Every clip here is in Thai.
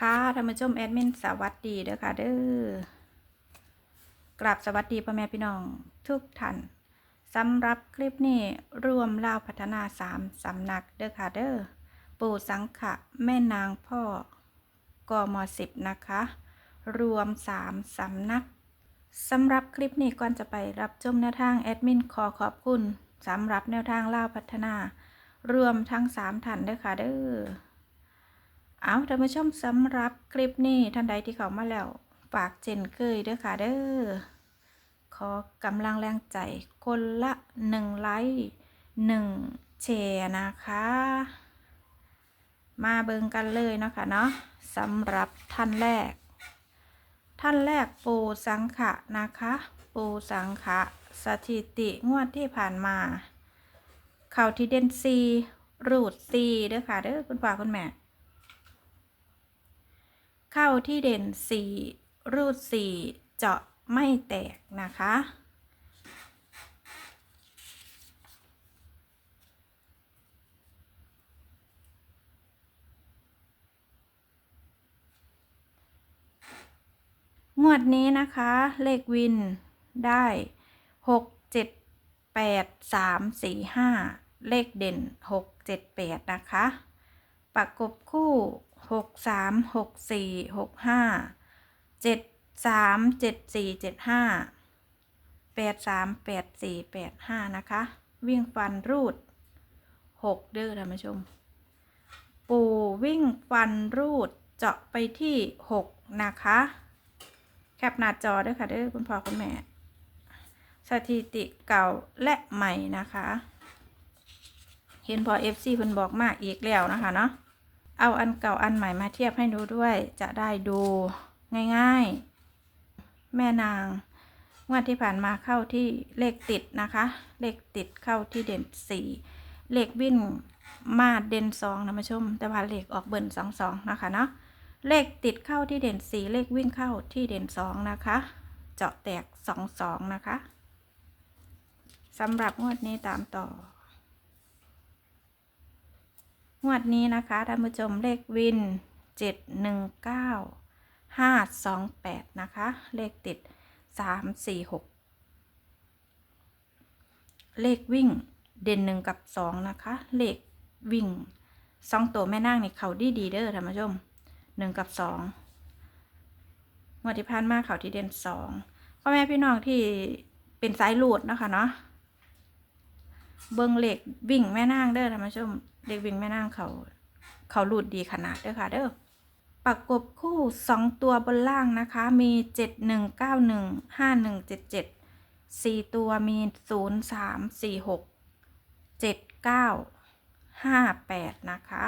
ค่ะท่านผู้ชมแอดมินสวัสดีเด้อค่ะเด้อกราบสวัสดีพ่อแม่พี่น้องทุกท่านสำหรับคลิปนี้รวมเล่าพัฒนาสามสำนักเด้อค่ะเด้อปู่สังขะแม่นางพ่อกมสิบนะคะ รวมสามสำนักสำหรับคลิปนี้ก่อนจะไปรับชมแนวทางแอดมินขอขอบคุณสำหรับแนวทางเล่าพัฒนา รวมทั้งสามท่านเด้อค่ะเด้อ เอาท่านผู้ชมสำหรับคลิปนี้ท่านใดที่เข้ามาแล้วฝากเจนเคยเด้อค่ะเด้อขอกำลังแรงใจคนละหนึ่งไลค์หนึ่งแชร์นะคะ มาเบิงกันเลยเนาะคะเนาะสำหรับท่านแรก ท่านแรกปูสังขะนะคะ ปูสังขะสถิติงวดที่ผ่านมา เข่าที่เด่นซีรูดซีเด้อค่ะเด้อคุณพ่อคุณแม่ เข้าที่เด่นสี่รูดสี่เจาะไม่แตกนะคะ งวดนี้นะคะ เลขวินได้หกเจ็ดแปดสามสี่ห้าเลขเด่นหกเจ็ดแปดนะคะ ประกบคู่ หกสามหกสี่หกห้าเจ็ดสามเจ็ดสี่เจ็ดห้าแปดสามแปดสี่แปดห้านะคะ วิ่งฟันรูดหกเด้อท่านผู้ชม ปูวิ่งฟันรูดเจาะไปที่หกนะคะ แคปหน้าจอด้วยค่ะเด้อคุณพ่อคุณแม่ สถิติเก่าและใหม่นะคะ เห็นพอ FC เพิ่นบอกมากอีกแล้วนะคะเนาะ เอาอันเก่าอันใหม่มาเทียบให้ดูด้วย จะได้ดูง่ายๆ แม่นางงวดที่ผ่านมาเข้าที่เลขติดนะคะ เลขติดเข้าที่เด่นสี่เลขวิ่นมาเด่นสองนะมาชม แต่ว่าเลขออกเบิ่นสองสองนะคะเนาะเลขติดเข้าที่เด่นสี่เลขวิ่งเข้าที่เด่นสองนะคะ เจาะแตกสองสองนะคะสำหรับงวดนี้ตามต่อ งวดนี้นะคะท่านผู้ชมเลขวินเจ็ดหนึ่งเก้าห้าสองแปดนะคะ เลขติดสามสี่หกเลขวิ่งเด่นหนึ่งกับสองนะคะ เลขวิ่งสองตัวแม่นางนี่เขาดีดีเด้อท่านผู้ชมหนึ่งกับสองงวดที่ผ่านมาเขาที่เด่นสองพ่อแม่พี่น้องที่เป็นสายหลูดนะคะเนาะ เบิ้งเหล็กวิ่งแม่นางเด้อท่านผู้ชมเด็กวิ่งแม่นางเขา เขาหลุดดีขนาดเด้อค่ะเด้อประกบคู่สองตัวบนล่างนะคะ มีเจ็ดหนึ่งเก้าหนึ่งห้าหนึ่งเจ็ดเจ็ดสี่ตัวมีศูนย์สามสี่หกเจ็ดเก้าห้าแปดนะคะ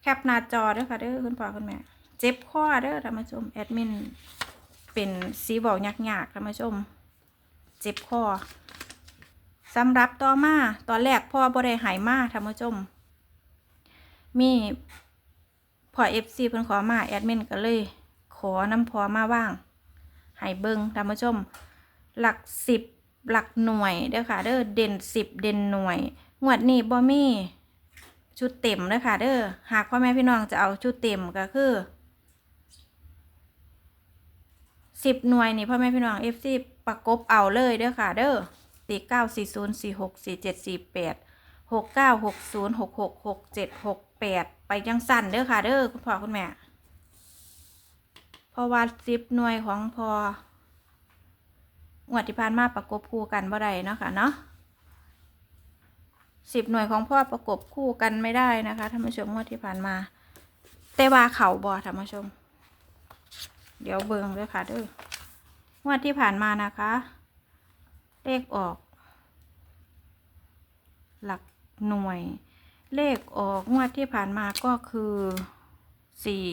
แคปหน้าจอเด้อค่ะเด้อคุณพ่อคุณแม่ เจ็บข้อเด้อท่านผู้ชม แอดมิน เป็นสีบอกยากๆท่านผู้ชม เจ็บข้อ สำหรับต่อมาตอนแรกพ่อบ่ได้หายมาท่านผู้ชม มีพอเอฟซีเพิ่นขอมาแอดมินก็เลย ขอน้ำพอมาว่างให้เบิงท่านผู้ชม หลักสิบหลักหน่วยเด้อค่ะเด้อเด่นสิบเด่นหน่วยงวดนี้บ่มีชุดเต็มเด้อค่ะเด้อหากพ่อแม่พี่น้องจะเอาชุดเต็มก็คือสิบหน่วยนี่พ่อแม่พี่น้องเอฟซีประกบเอาเลยเด้อค่ะเด้อ สี่เก้าสี่ศูนย์สี่หกสี่เจ็ดสี่แปดหกเก้าหกศูนย์หกหกหกเจ็ดหกแปดไปยังสั่นเด้อค่ะเด้อคุณพ่อคุณแม่พราะว่าสิบหน่วยของพองวดที่ผ่านมาประกบคู่กันบ่ได้เนาะค่ะเนาะสิบหน่วยของพ่อประกบคู่กันไม่ได้นะคะท่านผู้ชมงวดที่ผ่านมาแต่ว่าเข่าบ่ท่านผู้ชม เดี๋ยวเบิงเด้อค่ะเด้องวดที่ผ่านมานะคะ เลขออก หลักหน่วย เลขออกงวดที่ผ่านมาก็คือสี่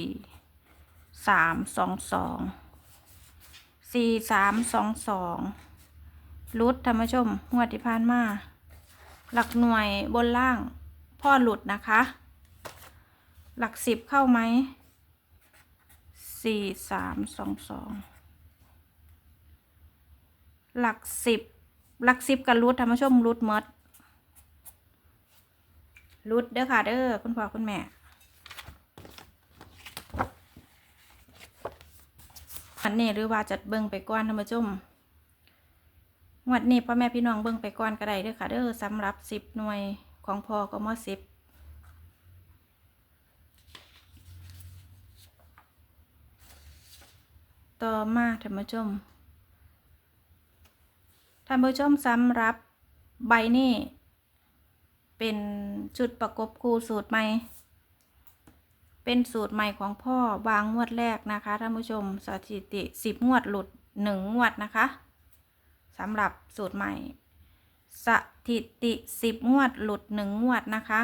สามสองสองสี่สามสองสองลุดธรรมชมงวดที่ผ่านมา หลักหน่วยบนล่าง พ่อหลุดนะคะ หลักสิบเข้าไหมสี่สามสองสองหลักสิบ ลักสิบกับรูทธรรมชมรูทมดรูทเด้อค่ะเด้อคุณพ่อคุณแม่อันนี้หรือว่าจัดเบิ่งไปก่อนท่านผู้ชมงวดนี้พ่อแม่พี่น้องเบิ่งไปก่อนก็ได้เด้อค่ะเด้อสำหรับสิบหน่วยของพอก็มสิบต่อมาท่านผู้ชม ท่านผู้ชมสำหรับใบนี้เป็นชุดประกบคู่สูตรใหม่ เป็นสูตรใหม่ของพ่อวางงวดแรกนะคะท่านผู้ชมสถิติสิบงวดหลุดหนึ่งงวดนะคะสำหรับสูตรใหม่ สถิติสิบงวดหลุดหนึ่งงวดนะคะ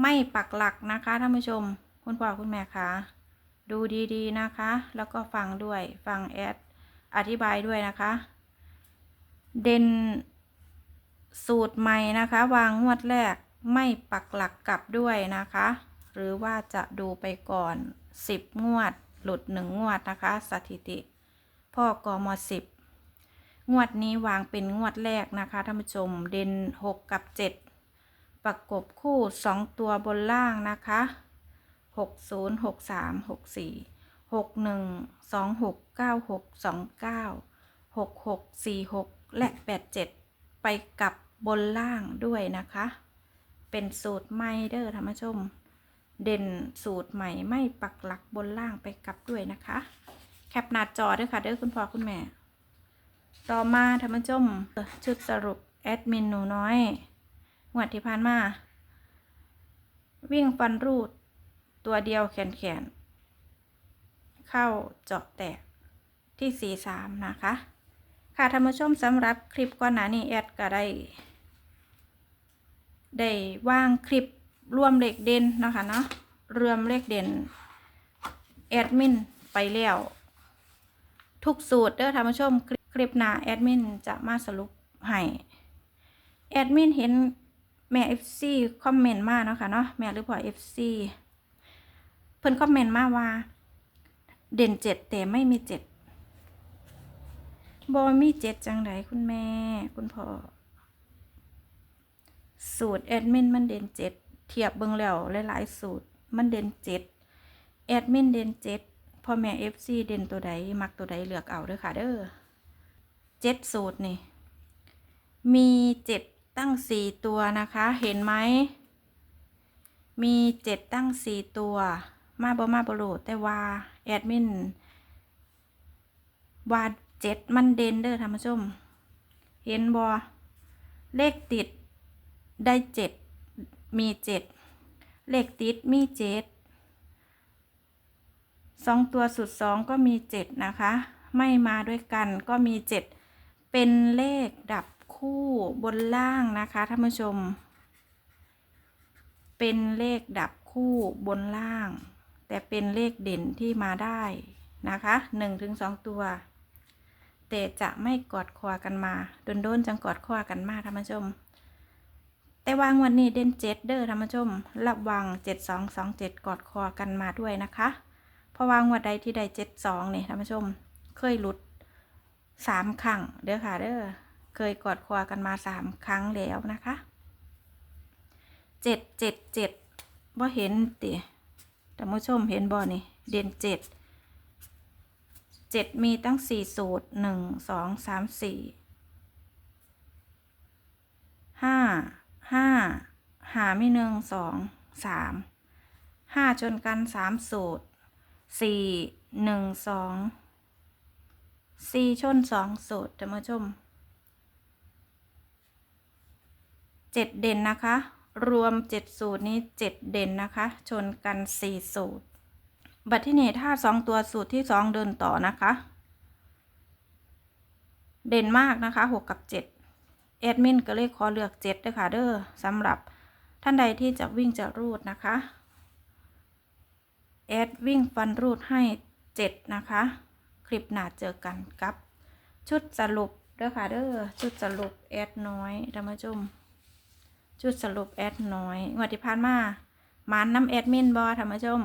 ไม่ปักหลักนะคะท่านผู้ชม คุณพ่อคุณแม่คะดูดีๆนะคะ แล้วก็ฟังด้วยฟังแอดอธิบายด้วยนะคะ เด่นสูตรใหม่นะคะ วางงวดแรกไม่ปักหลักกลับด้วยนะคะ หรือว่าจะดูไปก่อน 10 งวด หลุด 1 งวดนะคะ สถิติ พ่อกม10 งวดนี้วางเป็นงวดแรกนะคะท่านผู้ชมเด่น 6 กับ 7 ประกบคู่ 2 ตัวบนล่างนะคะ 60 63 64 61 26 96 29 66 46 และ 87 ไปกับบนล่างด้วยนะคะ เป็นสูตรไม่เด้อท่านผู้ชม เด่นสูตรใหม่ไม่ปักหลักบนล่างไปกลับด้วยนะคะ แคปหน้าจอด้วยค่ะเด้อคุณพ่อคุณแม่ ต่อมาท่านผู้ชมชุดสรุปแอดมินหนูน้อยงวดที่ผ่านมา วิ่งฟันรูด ตัวเดียวแขนแขน เข้าเจาะแตกที่สี่สามนะคะ ค่ะท่านผู้ชมสำหรับคลิปก่อนหน้านี้แอดก็ได้ ได้ว่างคลิปร่วมเลขเด่นเนาะคะเนาะรวมเลขเด่นแอดมินไปแล้วทุกสูตรเด้อท่านผู้ชมคลิปคลิปหน้าแอดมินจะมาสรุปให้แอดมินเห็นแม่ FC คอมเมนต์มาเนาะค่ะเนาะแม่หรือพ่อ FC เพิ่นคอมเมนต์มาว่า เด่นเจ็ดแต่ไม่มีเจ็ด บอมีเจ็ดจังไดคุณแม่ คุณพ่อ สูตรแอดมินมันเด่นเจ็ดเทียบเบิ่งแล้วหลายๆสูตรมันเด่นเจ็ดแอดมินเด่นเจ็ดพ่อแม่ FC เด่นตัวใด มักตัวใดเลือกเอาเด้อค่ะเด้อเจ็ดสูตรนี่ มีเจ็ดตั้งสี่ตัวนะคะ เห็นไหม มีเจ็ดตั้งสี่ตัว มาบ่มาบ่โหลดแต่ว่าแอดมินว่า เจ็ดมันเด่นเด้อท่านผู้ชม เห็นบ่เลขติดได้เจ็ดมีเจ็ดเลขติดมีเจ็ดสองตัวสุดสองก็มีเจ็ดนะคะ ไม่มาด้วยกันก็มีเจ็ดเป็นเลขดับคู่บนล่างนะคะท่านผู้ชม เป็นเลขดับคู่บนล่าง แต่เป็นเลขเด่นที่มาได้นะคะหนึ่งถึงสองตัว แต่จะไม่กอดคอกันมาโดนๆจังกอดคอกันมาท่านผู้ชม แต่วางวันนี้เด่นเจ็ดเด้อท่านผู้ชมระวังเจ็ดสองสองเจ็ดกอดคอกันมาด้วยนะคะ เพราะวางวันใดที่ใดเจ็ดสองเนี่ยท่านผู้ชม เคยหลุดสามครั้งเด้อค่ะเด้อเคยกอดคอกันมาสามครั้งแล้วนะคะเจ็ดเจ็ดเจ็ดบ่เห็นติท่านผู้ชมเห็นบ่นี่เด่นเจ็ด เจ็ดมีตั้งสี่สูตรหนึ่งสองสามสี่ห้าห้าหาม่หนึ่งสองสามห้าชนกันสามสูตรสี่หนึ่งสองสี่ชนสองสูตรท่านผู้ชมเจ็ดเด่นนะคะ รวมเจ็ดสูตรนี้เจ็ดเด่นนะคะ ชนกันสี่สูตร บัตรที่นี่ถ้าสองตัวสูตรที่สองเดินต่อนะคะ เด่นมากนะคะหกกับเจ็ดแอดมินก็เลยขอเลือกเจ็ดด้วยค่ะเด้อสำหรับท่านใดที่จะวิ่งจะรูดนะคะแอดวิ่งฟันรูดให้เจ็ดนะคะ คลิปหน้าเจอกันกับ ชุดสรุปเด้อค่ะเด้อชุดสรุปแอดน้อยท่านผู้ชมชุดสรุปแอดน้อยงวดที่ผ่านมาหมานน้ำแอดมินบอท่านผู้ชม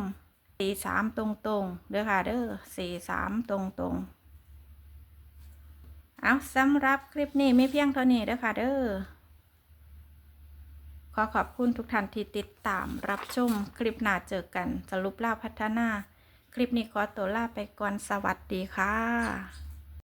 สี่สามตรงตรงเด้อค่ะเด้อสี่สามตรงตรงเอาสำหรับคลิปนี้ไม่เพียงเท่านี้เด้อค่ะเด้อขอขอบคุณทุกท่านที่ติดตามรับชมคลิปหน้าเจอกันสรุปล่าพัฒนา คลิปนี้ขอตัวลาไปก่อนสวัสดีค่ะ